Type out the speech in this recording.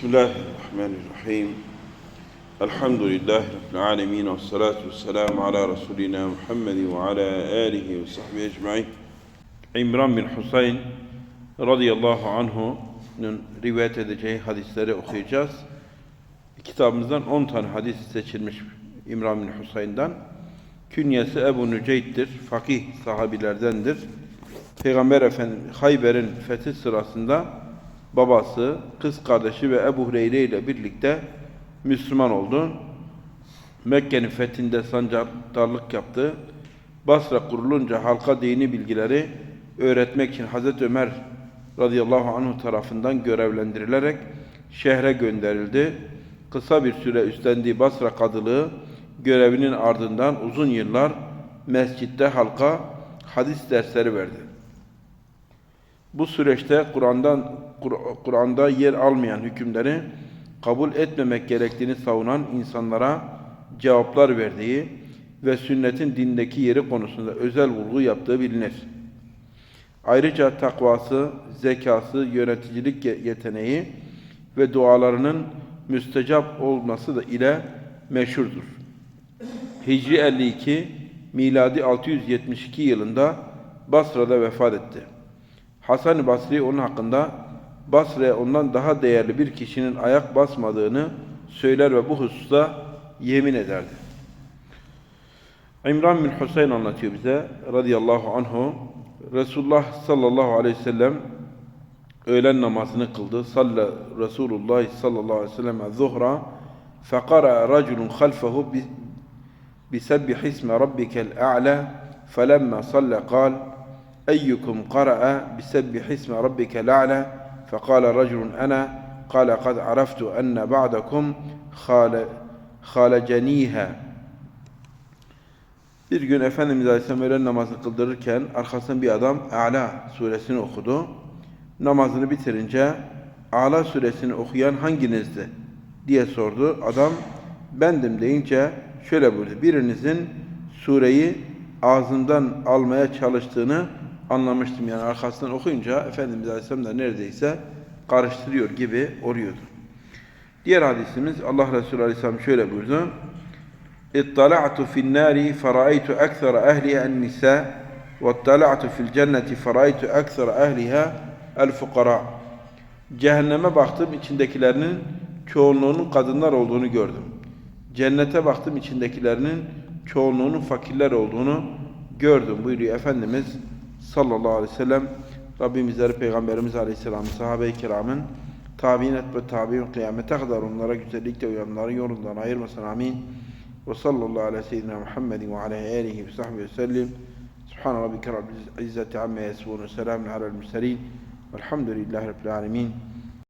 Bismillahirrahmanirrahim. Elhamdülillahi Rabbil alemin. Ve salatu ve selamu ala Resulina Muhammedin ve ala alihi ve sahbihi ecma'in. İmran bin Husayn radıyallahu anhu'nun rivayet edeceği hadisleri okuyacağız. Kitabımızdan 10 tane hadis seçilmiş İmran bin Husayn'dan. Künyesi Ebu Nüceyd'dir. Fakih sahabilerdendir. Peygamber Efendimiz Hayber'in fethi sırasında babası, kız kardeşi ve Ebu Hureyre ile birlikte Müslüman oldu. Mekke'nin fethinde sancaktarlık yaptı. Basra kurulunca halka dini bilgileri öğretmek için Hazreti Ömer radıyallahu anh tarafından görevlendirilerek şehre gönderildi. Kısa bir süre üstlendiği Basra kadılığı görevinin ardından uzun yıllar mescitte halka hadis dersleri verdi. Bu süreçte Kur'an'dan Kur'an'da yer almayan hükümleri kabul etmemek gerektiğini savunan insanlara cevaplar verdiği ve sünnetin dindeki yeri konusunda özel vurgu yaptığı bilinir. Ayrıca takvası, zekası, yöneticilik yeteneği ve dualarının müstecap olması da ile meşhurdur. Hicri 52, miladi 672 yılında Basra'da vefat etti. Hasan Basri onun hakkında Basra'ya ondan daha değerli bir kişinin ayak basmadığını söyler ve bu hususta yemin ederdi. İmran bin Hüseyin anlatıyor bize radıyallahu anhu Resulullah sallallahu aleyhi ve sellem öğlen namazını kıldı. Salla Resulullah sallallahu aleyhi ve sellem zuhra fekara raculun halfehu bisebbi hisme rabbikel a'la felemma salla kal أيكم قرأ بسبح اسم ربك الأعلى فقال رجل أنا قال قد عرفت أن بعضكم خال خالجنيها Bir gün Efendimiz Aleyhisselam öğlen namazını kıldırırken arkasından bir adam A'la suresini okudu. Namazını bitirince A'la suresini okuyan hanginizdi diye sordu. Adam bendim deyince şöyle buyurdu. Birinizin sureyi ağzından almaya çalıştığını anlamıştım. Yani arkasından okuyunca Efendimiz Aleyhisselam da neredeyse karıştırıyor gibi oluyordu. Diğer hadisimiz Allah Resulü Aleyhisselam şöyle buyurdu. اطلعت في النار فرأيت أكثر أهلها النساء واطلعت في الجنة فرأيت أكثر أهلها الفقراء Cehenneme baktım içindekilerinin çoğunluğunun kadınlar olduğunu gördüm. Cennete baktım içindekilerinin çoğunluğunun fakirler olduğunu gördüm buyuruyor Efendimiz sallallahu aleyhi ve sellem. Rabbimizleri Peygamberimiz aleyhisselam, sahabe-i kiramın tabi'in ve tabi'in kıyamete kadar onlara güzellikle uyanların yolundan ayırmasın amin. Ve sallallahu aleyhi seyyidina Muhammedin ve aleyhi alihi ve sahbihi ve sellim. Subhan rabbike rabbil izzeti amme yasifun ve selamun alel murselin. Velhamdülillahi rabbil alemin.